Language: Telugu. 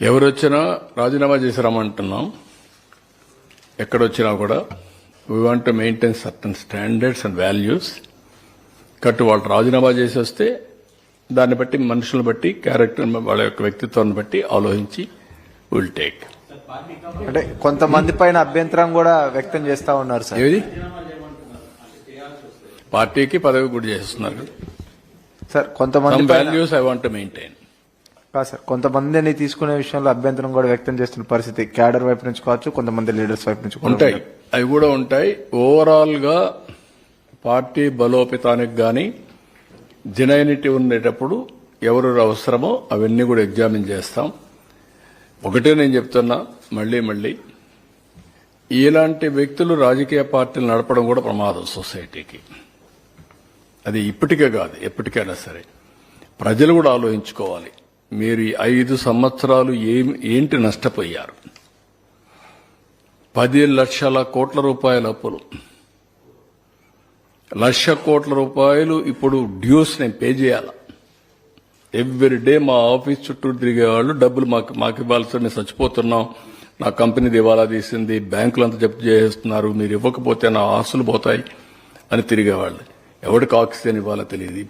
ఎవరు వచ్చినా రాజీనామా చేసి రమ్మంటున్నాం ఎక్కడొచ్చినా కూడా we want to maintain certain standards and values కట్టు వాళ్ళు రాజీనామా చేసి వస్తే దాన్ని బట్టి మనుషులను బట్టి క్యారెక్టర్ వాళ్ళ యొక్క వ్యక్తిత్వాన్ని బట్టి ఆలోచించి విల్ టేక్ అంటే కొంతమంది పైన అభ్యంతరం కూడా వ్యక్తం చేస్తా ఉన్నారు సార్. ఏది? పార్టీకి పదవి కూడా చేస్తున్నారు సార్ కొంతమంది వాల్యూస్ ఐ వాంట్ మెయింటైన్ కాదు సార్ కొంతమందిని తీసుకునే విషయంలో అభ్యంతరం కూడా వ్యక్తం చేస్తున్న పరిస్థితి క్యాడర్ వైపు నుంచి కావచ్చు కొంతమంది లీడర్స్ వైపు నుంచి ఉంటాయి. అవి కూడా ఉంటాయి. ఓవరాల్గా పార్టీ బలోపేతానికి గాని జెనైనిటీ ఉండేటప్పుడు ఎవరు అవసరమో అవన్నీ కూడా ఎగ్జామిన్ చేస్తాం. ఒకటే నేను చెప్తున్నా మళ్ళీ మళ్ళీ. ఇలాంటి వ్యక్తులు రాజకీయ పార్టీలు నడపడం కూడా ప్రమాదం సొసైటీకి. అది ఇప్పటికే కాదు ఎప్పటికైనా సరే. ప్రజలు కూడా ఆలోచించుకోవాలి. మీరు ఐదు సంవత్సరాలు ఏం ఏంటి నష్టపోయారు? పది లక్షల కోట్ల రూపాయల అప్పులు. లక్ష కోట్ల రూపాయలు ఇప్పుడు డ్యూస్ నేను పే చేయాల? ఎవ్రీ డే మా ఆఫీస్ చుట్టూ తిరిగేవాళ్ళు డబ్బులు మాకు మాకు ఇవ్వాల్సి మేము చచ్చిపోతున్నాం. నా కంపెనీ దివాలా తీసింది. బ్యాంకులు అంతా జప్తు చేస్తున్నారు మీరు ఇవ్వకపోతే నా ఆస్తులు పోతాయి అని తిరిగేవాళ్ళు ఎవరికి ఆక్సిజన్ ఇవ్వాలో తెలియదు.